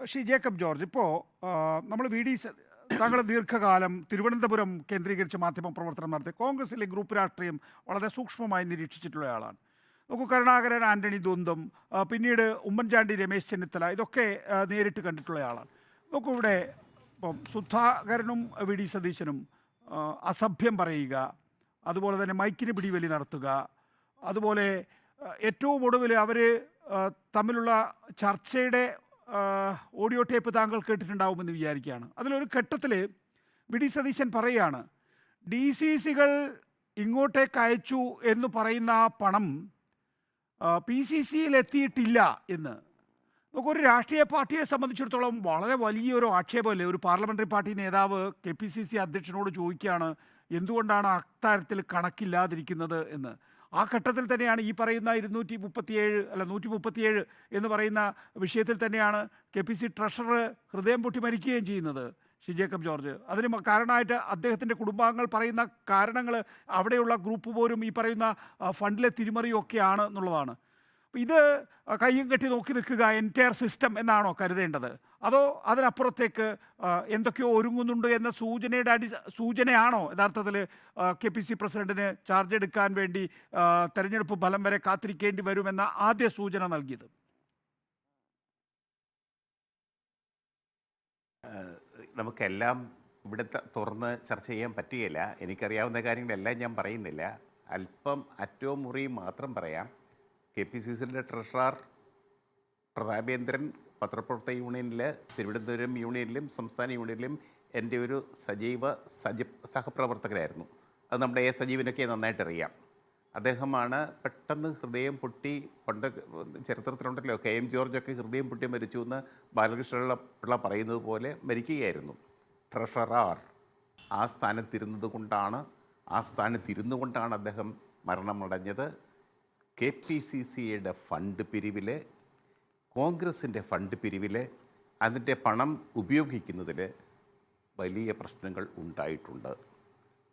Shri Jacob George ഇപ്പോൾ നമ്മൾ V D താങ്കൾ ദീർഘകാലം തിരുവനന്തപുരം കേന്ദ്രീകരിച്ച് മാധ്യമ പ്രവർത്തനം നടത്തി കോൺഗ്രസിലെ ഗ്രൂപ്പ് രാഷ്ട്രീയം വളരെ സൂക്ഷ്മമായി നിരീക്ഷിച്ചിട്ടുള്ള ആളാണ്. നോക്കൂ കരുണാകരൻ ആന്റണി ദ്വന്ദ്വം പിന്നീട് ഉമ്മൻചാണ്ടി രമേശ് ചെന്നിത്തല ഇതൊക്കെ നേരിട്ട് കണ്ടിട്ടുള്ള ആളാണ്. നോക്കൂ ഇവിടെ ഇപ്പം സുധാകരനും വി ഡി സതീശനും അസഭ്യം പറയുക അതുപോലെ തന്നെ മൈക്കിന് പിടിവലി നടത്തുക അതുപോലെ ഏറ്റവും ഒടുവിൽ അവർ തമ്മിലുള്ള ചർച്ചയുടെ ഓഡിയോ ടേപ്പ് താങ്കൾ കേട്ടിട്ടുണ്ടാവുമെന്ന് വിചാരിക്കുകയാണ്. അതിലൊരു ഘട്ടത്തിൽ വി ഡി സതീശൻ പറയുകയാണ് ഡി സി സികൾ ഇങ്ങോട്ടേക്ക് അയച്ചു എന്ന് പറയുന്ന പണം പി സി സിയിൽ എത്തിയിട്ടില്ല എന്ന്. നമുക്ക് ഒരു രാഷ്ട്രീയ പാർട്ടിയെ സംബന്ധിച്ചിടത്തോളം വളരെ വലിയൊരു ആക്ഷേപമല്ലേ? ഒരു പാർലമെന്ററി പാർട്ടി നേതാവ് കെ പി സി സി അധ്യക്ഷനോട് ചോദിക്കുകയാണ് എന്തുകൊണ്ടാണ് അക്കാര്യത്തിൽ കണക്കില്ലാതിരിക്കുന്നത്? എന്ന്. ആ ഘട്ടത്തിൽ തന്നെയാണ് ഈ പറയുന്ന ഇരുന്നൂറ്റി മുപ്പത്തിയേഴ് അല്ല നൂറ്റി മുപ്പത്തിയേഴ് എന്ന് പറയുന്ന വിഷയത്തിൽ തന്നെയാണ് കെ പി സി ട്രഷറർ ഹൃദയം പൊട്ടി മരിക്കുകയും ചെയ്യുന്നത് ഷി ജേക്കബ് ജോർജ്. അതിന് കാരണമായിട്ട് അദ്ദേഹത്തിന്റെ കുടുംബാംഗങ്ങൾ പറയുന്ന കാരണങ്ങൾ അവിടെയുള്ള ഗ്രൂപ്പ് പോലും ഈ പറയുന്ന ഫണ്ടിലെ തിരിമറിയും ഒക്കെയാണ് എന്നുള്ളതാണ്. ഇത് കയ്യും കെട്ടി നോക്കി നിൽക്കുക എന്റയർ സിസ്റ്റം എന്നാണോ കരുതേണ്ടത്? അതോ അതിനപ്പുറത്തേക്ക് എന്തൊക്കെയോ ഒരുങ്ങുന്നുണ്ട് എന്ന സൂചനയുടെ അടി സൂചനയാണോ യഥാർത്ഥത്തിൽ കെ പി സി പ്രസിഡന്റിന് ചാർജ് എടുക്കാൻ വേണ്ടി തെരഞ്ഞെടുപ്പ് ഫലം വരെ കാത്തിരിക്കേണ്ടി വരുമെന്ന ആദ്യ സൂചന നൽകിയത്? നമുക്കെല്ലാം ഇവിടെ തുറന്ന് ചർച്ച ചെയ്യാൻ പറ്റുകയില്ല. എനിക്കറിയാവുന്ന കാര്യങ്ങളെല്ലാം ഞാൻ പറയുന്നില്ല. അല്പം അറ്റവും മുറിയും മാത്രം പറയാം. കെ പി സി സിയുടെ ട്രഷറർ പ്രതാപേന്ദ്രൻ പത്രപ്രവർത്തക യൂണിയനിൽ തിരുവനന്തപുരം യൂണിയനിലും സംസ്ഥാന യൂണിയനിലും എന്റെ ഒരു സജീവ സജ സഹപ്രവർത്തകരായിരുന്നു. അത് നമ്മുടെ എ സജീവനൊക്കെ നന്നായിട്ട് അറിയാം അദ്ദേഹമാണ് പെട്ടെന്ന് ഹൃദയം പൊട്ടി പണ്ട് ചരിത്രത്തിലുണ്ടല്ലോ കെ എം ജോർജൊക്കെ ഹൃദയം പൊട്ടി മരിച്ചു എന്ന് ബാലകൃഷ്ണ പിള്ള പറയുന്നത് പോലെ മരിക്കുകയായിരുന്നു. ട്രഷറാർ ആ സ്ഥാനത്തിരുന്നത് കൊണ്ടാണ് ആ സ്ഥാനത്തിരുന്നു കൊണ്ടാണ് അദ്ദേഹം മരണമടഞ്ഞത്. കെ പി സി സിയുടെ ഫണ്ട് പിരിവിൽ കോൺഗ്രസിന്റെ ഫണ്ട് പിരിവിലെ അതിന്റെ പണം ഉപയോഗിക്കുന്നതിൽ വലിയ പ്രശ്നങ്ങൾ ഉണ്ടായിട്ടുണ്ട്.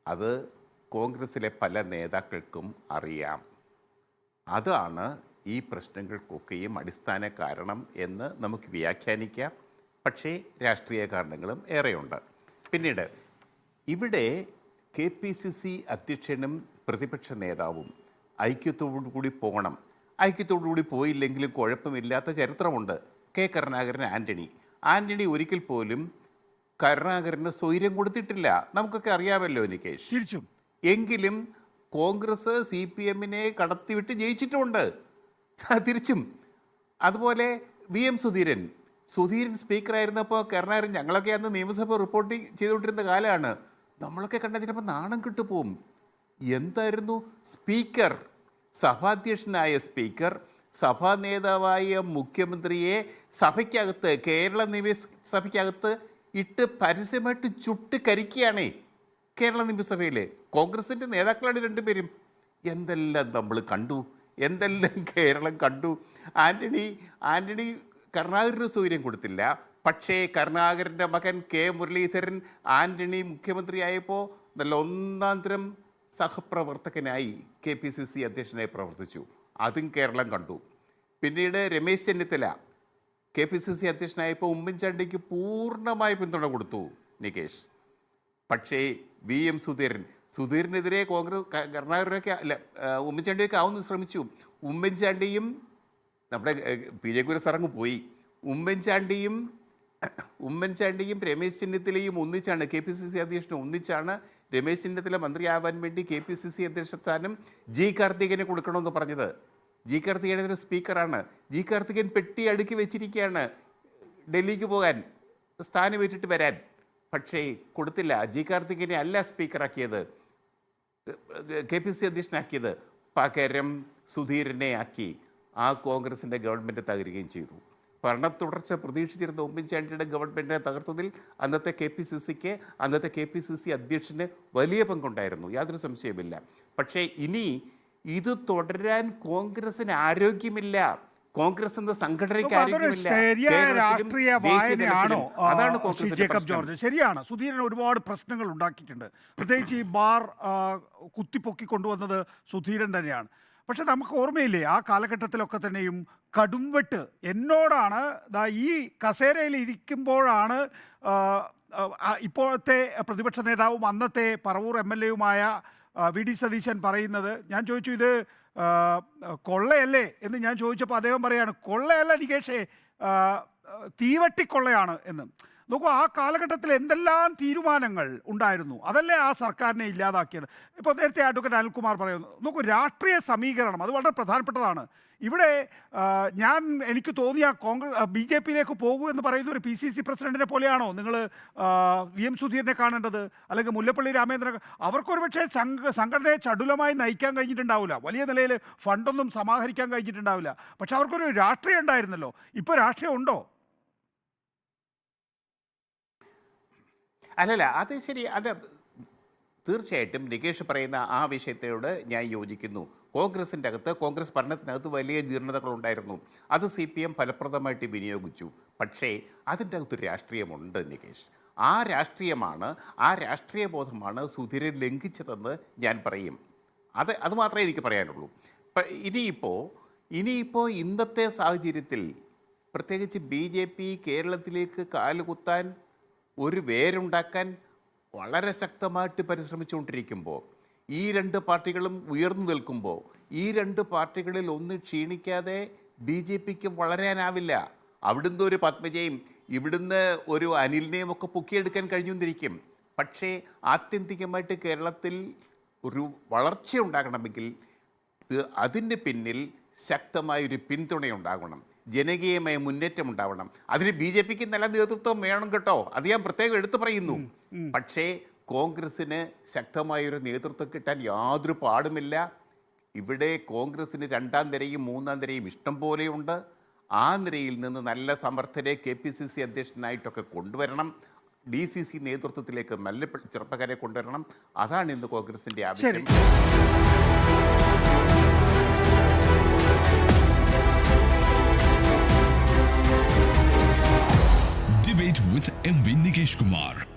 അത് കോൺഗ്രസിലെ പല നേതാക്കൾക്കും അറിയാം. അതാണ് ഈ പ്രശ്നങ്ങൾക്കൊക്കെയും അടിസ്ഥാന കാരണം എന്ന് നമുക്ക് വ്യാഖ്യാനിക്കാം. പക്ഷേ രാഷ്ട്രീയ കാരണങ്ങളും ഏറെയുണ്ട്. പിന്നീട് ഇവിടെ കെ പി സി സി അധ്യക്ഷനും പ്രതിപക്ഷ നേതാവും ഐക്യത്തോടു കൂടി പോകണം ഐക്യത്തോടു കൂടി പോയില്ലെങ്കിലും കുഴപ്പമില്ലാത്ത ചരിത്രമുണ്ട്. കെ. കരുണാകരൻ ആന്റണി ആന്റണി ഒരിക്കൽ പോലും കരുണാകരന് സ്വൈര്യം കൊടുത്തിട്ടില്ല. നമുക്കൊക്കെ അറിയാമല്ലോ നികേഷ്. തിരിച്ചും. എങ്കിലും കോൺഗ്രസ് സി പി എമ്മിനെ കടത്തിവിട്ട് ജയിച്ചിട്ടുമുണ്ട് തിരിച്ചും. അതുപോലെ വി. എം. സുധീരൻ. സുധീരൻ സ്പീക്കറായിരുന്നപ്പോൾ കരുണാകരൻ ഞങ്ങളൊക്കെ അന്ന് നിയമസഭ റിപ്പോർട്ട് ചെയ്തുകൊണ്ടിരുന്ന കാലമാണ്. നമ്മളൊക്കെ കണ്ട ചിലപ്പോൾ നാണം കിട്ടുപോകും എന്തായിരുന്നു സ്പീക്കർ? സഭാധ്യക്ഷനായ സ്പീക്കർ സഭാ നേതാവായ മുഖ്യമന്ത്രിയെ സഭയ്ക്കകത്ത് കേരള നിയമസഭയ്ക്കകത്ത് ഇട്ട് പരസ്യമായിട്ട് ചുട്ട് കരിക്കുകയാണേ കേരള നിയമസഭയിൽ കോൺഗ്രസിന്റെ നേതാക്കളാണ് രണ്ടുപേരും. എന്തെല്ലാം നമ്മൾ കണ്ടു? എന്തെല്ലാം കേരളം കണ്ടു? ആന്റണി ആന്റണി കരുണാകരന് സൗകര്യം കൊടുത്തില്ല. പക്ഷേ കരുണാകരന്റെ മകൻ കെ മുരളീധരൻ ആന്റണി മുഖ്യമന്ത്രിയായപ്പോൾ നല്ല ഒന്നാന്തരം തരം സഹപ്രവർത്തകനായി കെ പി സി സി അധ്യക്ഷനായി പ്രവർത്തിച്ചു. അതും കേരളം കണ്ടു. പിന്നീട് Ramesh Chennithala K P C C അധ്യക്ഷനായപ്പോൾ ഉമ്മൻചാണ്ടിക്ക് പൂർണമായ പിന്തുണ കൊടുത്തു നികേഷ്. പക്ഷേ വി എം സുധീരൻ സുധീരനെതിരെ കോൺഗ്രസ് കർണാടകരൊക്കെ അല്ല ഉമ്മൻചാണ്ടിയൊക്കെ ആവുന്നു ശ്രമിച്ചു. ഉമ്മൻചാണ്ടിയും നമ്മുടെ പി ജെ കുരസറങ്ങ് പോയി. ഉമ്മൻചാണ്ടിയും ഉമ്മൻചാണ്ടിയും രമേശ് ചെന്നിത്തലയും ഒന്നിച്ചാണ്. കെ പി സി സി അധ്യക്ഷനും ഒന്നിച്ചാണ്. രമേശ് ചെന്നിത്തല മന്ത്രിയാവാൻ വേണ്ടി കെ പി സി സി അധ്യക്ഷ സ്ഥാനം ജി കാർത്തികനെ കൊടുക്കണമെന്ന് പറഞ്ഞത്. ജി കാർത്തികൻ ഇതിന് സ്പീക്കറാണ്. ജി കാർത്തികൻ പെട്ടി അടുക്കി വെച്ചിരിക്കുകയാണ്. ഡൽഹിക്ക് പോകാൻ സ്ഥാനമേറ്റിട്ട് വരാൻ. പക്ഷേ കൊടുത്തില്ല. ജി കാർത്തികനെ അല്ല സ്പീക്കറാക്കിയത്. കെ പി സി അധ്യക്ഷനാക്കിയത് പകരം സുധീരനെ ആക്കി ആ കോൺഗ്രസിന്റെ ഗവൺമെന്റ് തകരുകയും ചെയ്തു. ഭരണ തുടർച്ച പ്രതീക്ഷിച്ചിരുന്ന ഉമ്മൻചാണ്ടിയുടെ ഗവൺമെന്റിനെ തകർത്തതിൽ അന്നത്തെ കെ പി സി സിക്ക് അന്നത്തെ കെ പി സി സി അധ്യക്ഷന് വലിയ പങ്കുണ്ടായിരുന്നു. യാതൊരു സംശയമില്ല പക്ഷേ ഇനി ഇത് തുടരാൻ കോൺഗ്രസിന് ആരോഗ്യമില്ല. കോൺഗ്രസ് എന്ന സംഘടനയ്ക്ക് രാഷ്ട്രീയ വായനയാണോ? അതാണ് ജേക്കബ് ജോർജ്. ശരിയാണ്. സുധീരൻ ഒരുപാട് പ്രശ്നങ്ങൾ ഉണ്ടാക്കിയിട്ടുണ്ട്. പ്രത്യേകിച്ച് ഈ ബാർ കുത്തിപ്പൊക്കി കൊണ്ടുവന്നത് സുധീരൻ തന്നെയാണ്. പക്ഷെ നമുക്ക് ഓർമ്മയില്ലേ ആ കാലഘട്ടത്തിലൊക്കെ തന്നെയും കടുംവെട്ട് എന്നോടാണ് ഈ കസേരയിൽ ഇരിക്കുമ്പോഴാണ് ഇപ്പോഴത്തെ പ്രതിപക്ഷ നേതാവും അന്നത്തെ പറവൂർ എം എൽ എയുമായ വി ഡി സതീശൻ പറയുന്നത്. ഞാൻ ചോദിച്ചു ഇത് കൊള്ളയല്ലേ? എന്ന് ഞാൻ ചോദിച്ചപ്പോൾ അദ്ദേഹം പറയാണ് കൊള്ളയല്ല നികേഷേ തീവട്ടിക്കൊള്ളയാണ് എന്ന്. നോക്കൂ ആ കാലഘട്ടത്തിൽ എന്തെല്ലാം തീരുമാനങ്ങൾ ഉണ്ടായിരുന്നു? അതല്ലേ ആ സർക്കാരിനെ ഇല്ലാതാക്കിയത്? ഇപ്പോൾ നേരത്തെ അഡ്വക്കേറ്റ് അനിൽകുമാർ പറയുന്നു നോക്കൂ രാഷ്ട്രീയ സമീകരണം അത് വളരെ പ്രധാനപ്പെട്ടതാണ്. ഇവിടെ ഞാൻ എനിക്ക് തോന്നിയ കോൺഗ്രസ് ബി ജെ പിയിലേക്ക് പോകൂ എന്ന് പറയുന്ന ഒരു പി സി സി പ്രസിഡന്റിനെ പോലെയാണോ നിങ്ങൾ വി എം സുധീരനെ കാണേണ്ടത്? അല്ലെങ്കിൽ മുല്ലപ്പള്ളി രാമേന്ദ്രൻ അവർക്കൊരു പക്ഷേ സംഘടനയെ ചടുലമായി നയിക്കാൻ കഴിഞ്ഞിട്ടുണ്ടാവില്ല. വലിയ നിലയിൽ ഫണ്ടൊന്നും സമാഹരിക്കാൻ കഴിഞ്ഞിട്ടുണ്ടാവില്ല. പക്ഷെ അവർക്കൊരു രാഷ്ട്രീയം ഉണ്ടായിരുന്നല്ലോ. ഇപ്പോൾ രാഷ്ട്രീയം ഉണ്ടോ? അല്ലല്ല അത് ശരി. അത് തീർച്ചയായിട്ടും നികേഷ് പറയുന്ന ആ വിഷയത്തോട് ഞാൻ യോജിക്കുന്നു. കോൺഗ്രസിന്റെ അകത്ത് കോൺഗ്രസ് ഭരണത്തിനകത്ത് വലിയ ജീർണതകളുണ്ടായിരുന്നു. അത് സി പി എം ഫലപ്രദമായിട്ട് വിനിയോഗിച്ചു. പക്ഷേ അതിന്റെ അകത്തൊരു രാഷ്ട്രീയമുണ്ട് നികേഷ്. ആ രാഷ്ട്രീയമാണ് ആ രാഷ്ട്രീയ ബോധമാണ് സുധീരൻ ലംഘിച്ചതെന്ന് ഞാൻ പറയും. അത് അതുമാത്രമേ എനിക്ക് പറയാനുള്ളൂ. ഇനിയിപ്പോൾ ഇനിയിപ്പോൾ ഇന്നത്തെ സാഹചര്യത്തിൽ പ്രത്യേകിച്ച് ബി ജെ പി കേരളത്തിലേക്ക് കാലുകുത്താൻ ഒരു വേരുണ്ടാക്കാൻ വളരെ ശക്തമായിട്ട് പരിശ്രമിച്ചുകൊണ്ടിരിക്കുമ്പോൾ ഈ രണ്ട് പാർട്ടികളും ഉയർന്നു നിൽക്കുമ്പോൾ ഈ രണ്ട് പാർട്ടികളിൽ ഒന്ന് ക്ഷീണിക്കാതെ ബി ജെ പിക്ക് വളരാനാവില്ല. അവിടുന്ന് ഒരു പത്മജയും ഇവിടുന്ന് ഒരു അനിലിനെയും ഒക്കെ പൊക്കിയെടുക്കാൻ കഴിഞ്ഞുകൊണ്ടിരിക്കും. പക്ഷേ ആത്യന്തികമായിട്ട് കേരളത്തിൽ ഒരു വളർച്ച ഉണ്ടാകണമെങ്കിൽ അതിന്റെ പിന്നിൽ ശക്തമായൊരു പിന്തുണയുണ്ടാകണം. ജനകീയമായ മുന്നേറ്റം ഉണ്ടാവണം. അതിന് ബി ജെ പിക്ക് നല്ല നേതൃത്വം വേണം കേട്ടോ. അത് ഞാൻ പ്രത്യേകം എടുത്തു പറയുന്നു. പക്ഷേ കോൺഗ്രസ്സിന് ശക്തമായൊരു നേതൃത്വം കിട്ടാൻ യാതൊരു പാടുമില്ല. ഇവിടെ കോൺഗ്രസ്സിന് രണ്ടാം നിരയും മൂന്നാം നിരയും ഇഷ്ടം പോലെയുണ്ട്. ആ നിരയിൽ നിന്ന് നല്ല സമർത്ഥരെ കെ പി സി സി അധ്യക്ഷനായിട്ടൊക്കെ കൊണ്ടുവരണം. ഡി സി സി നേതൃത്വത്തിലേക്ക് നല്ല ചെറുപ്പക്കാരെ കൊണ്ടുവരണം. അതാണ് ഇന്ന് കോൺഗ്രസിന്റെ ആവശ്യം. With MV Nikesh Kumar.